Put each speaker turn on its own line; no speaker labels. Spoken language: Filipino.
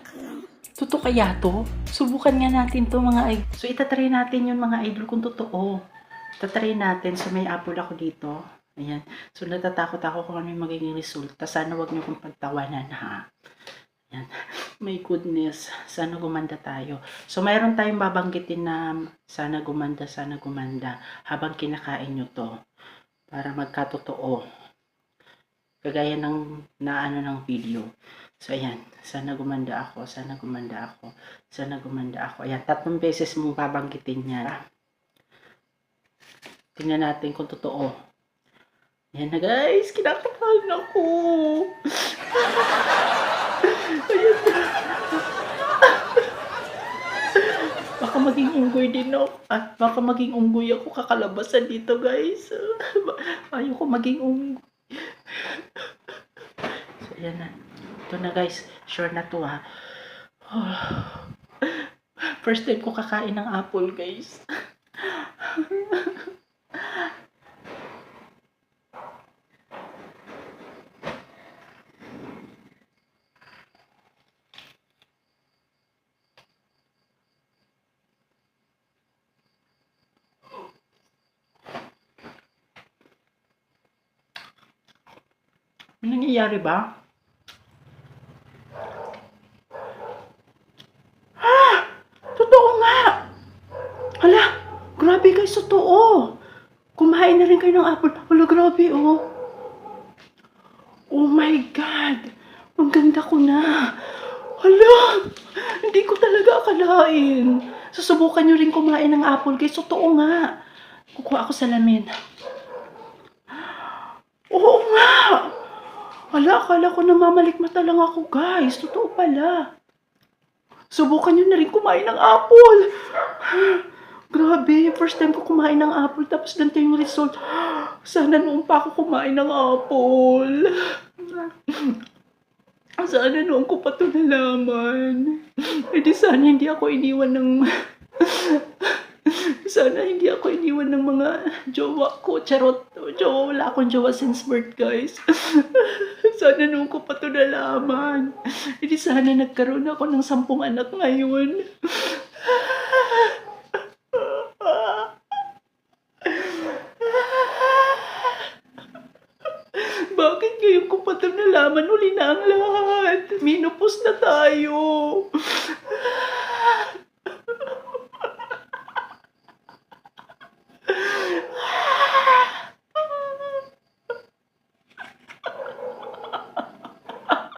cologne.
Totoo kaya to? Subukan nga natin to mga idol. So itatry natin yun mga idol kung totoo. Itatry natin. So may apple ako dito. Ayan. So natatakot ako kung ano yung magiging resulta. Sana wag niyo kong pagtawanan ha. Ayan. My goodness. Sana gumanda tayo. So mayroon tayong babanggitin na sana gumanda, sana gumanda habang kinakain nyo to. Para magkatotoo. Kagaya ng naano ng video. So, ayan. Sana gumanda ako. Sana gumanda ako. Sana gumanda ako. Ayan. Tatlong beses mong babanggitin yan. Tingnan natin kung totoo. Ayan na guys. Kinakabahan ako. ayan na. Baka maging unggoy din ako. At baka maging unggoy ako kakalabasan dito guys. Ayoko maging unggoy. So, ayan na. Ito na guys, sure na to ha. First time ko kakain ng apple guys. Nangyayari ba? Totoo nga! Hala, grabe guys, totoo. Kumain na rin kayo ng apple. Hala, grabe, oh. Oh my God! Ang ganda ko na. Hala, hindi ko talaga akalain. Susubukan nyo rin kumain ng apple, guys. Totoo nga. Kukuha ako sa lamin. Oo nga! Hala, akala ko namamalikmata lang ako, guys. Totoo pala. Subukan nyo na rin kumain ng apple. Grabe, first time ko kumain ng apple tapos ganito yung result. Sana noon pa ako kumain ng apple. Sana noon ko pa ito nalaman. E di sana hindi ako iniwan ng... sana hindi ako iniwan ng mga jowa ko. Charot. Jowa, wala akong jowa since birth, guys. sana noon ko pa ito nalaman. E di sana nagkaroon ako ng sampung anak ngayon. Bakit ngayon ko pa ito nalaman? Uli na ang lahat. Minupos na tayo.